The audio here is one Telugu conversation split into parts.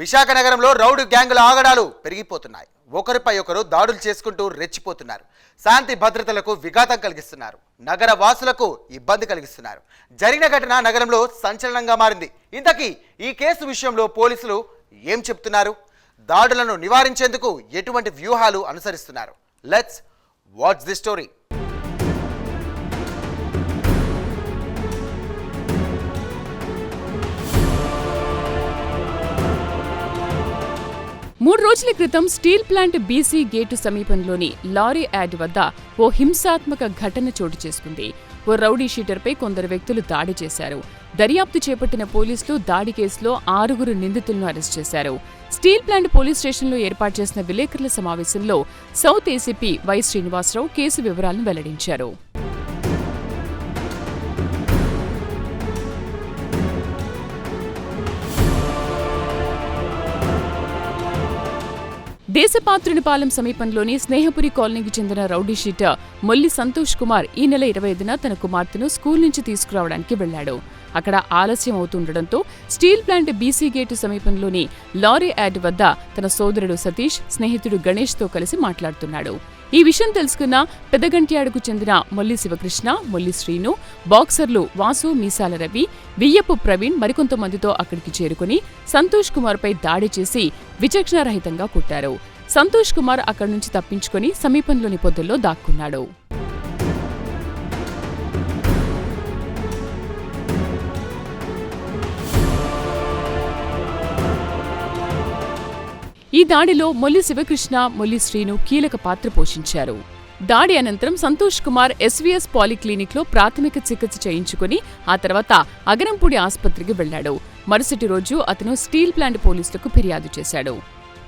విశాఖ నగరంలో రౌడు గ్యాంగుల ఆగడాలు పెరిగిపోతున్నాయి. ఒకరిపై ఒకరు దాడులు చేసుకుంటూ రెచ్చిపోతున్నారు. శాంతి భద్రతలకు విఘాతం కలిగిస్తున్నారు. నగర వాసులకు ఇబ్బంది కలిగిస్తున్నారు. జరిగిన ఘటన నగరంలో సంచలనంగా మారింది. ఇంతకీ ఈ కేసు విషయంలో పోలీసులు ఏం చెప్తున్నారు? దాడులను నివారించేందుకు ఎటువంటి వ్యూహాలు అనుసరిస్తున్నారు? లెట్స్ వాట్స్ ది స్టోరీ మూడు రోజుల క్రితం స్టీల్ ప్లాంట్ బీసీ గేటు సమీపంలోని లారీ యాడ్ వద్ద ఓ హింసాత్మక ఘటన చోటు చేసుకుంది. ఓ రౌడీ షీటర్పై కొందరు వ్యక్తులు దాడి చేశారు. దర్యాప్తు చేపట్టిన పోలీసులు దాడి కేసులో ఆరుగురు నిందితులను అరెస్ట్ చేశారు. స్టీల్ ప్లాంట్ పోలీస్ స్టేషన్లో ఏర్పాటు చేసిన విలేకరుల సమావేశంలో south ACP Y Srinivasarao case వివరాలను వెల్లడించారు. దేశపాత్రునిపాలెం సమీపంలోని స్నేహపురి కాలనీకి చెందిన రౌడీ షీటర్ మొల్లి సంతోష్ కుమార్ ఈ నెల ఇరవై ఐదున తన కుమార్తెను స్కూల్ నుంచి తీసుకురావడానికి వెళ్ళాడు అక్కడ ఆలస్యం అవుతుండటంతో స్టీల్ ప్లాంట్ బీసీ గేటు సమీపంలోని లారీ యాడ్ వద్ద తన సోదరుడు సతీష్ స్నేహితుడు గణేష్తో కలిసి మాట్లాడుతున్నాడు. ఈ విషయం తెలుసుకున్న పెదగంట్యాడుకు చెందిన మొల్లి శివకృష్ణ మొల్లి శ్రీను బాక్సర్లు వాసు మీసాల రవి వియ్యపు ప్రవీణ్ మరికొంతమందితో అక్కడికి చేరుకుని సంతోష్ కుమార్పై దాడి చేసి విచక్షణారహితంగా కొట్టారు. సంతోష్ కుమార్ అక్కడి నుంచి తప్పించుకొని సమీపంలోని పొద్దుల్లో దాక్కున్నాడు. ఈ దాడిలో మొల్లి శివకృష్ణ మొల్లి శ్రీను కీలక పాత్ర పోషించారు. దాడి అనంతరం సంతోష్ కుమార్ ఎస్వీఎస్ పాలిక్లినిక్లో ప్రాథమిక చికిత్స చేయించుకుని ఆ తర్వాత అగరంపూడి ఆసుపత్రికి వెళ్ళాడు మరుసటి రోజు అతను స్టీల్ ప్లాంట్ పోలీసులకు ఫిర్యాదు చేశాడు.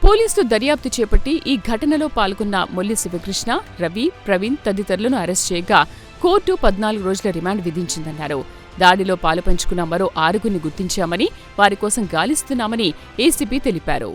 పోలీసులు దర్యాప్తు చేపట్టి ఈ ఘటనలో పాల్గొన్న మొల్లి శివకృష్ణ రవి ప్రవీణ్ తదితరులను అరెస్ట్ చేయగా కోర్టు పద్నాలుగు రోజుల రిమాండ్ విధించిందన్నారు. దాడిలో పాలుపంచుకున్న మరో ఆరుగురిని గుర్తించామని వారి కోసం గాలిస్తున్నామని ఏసీపీ తెలిపారు.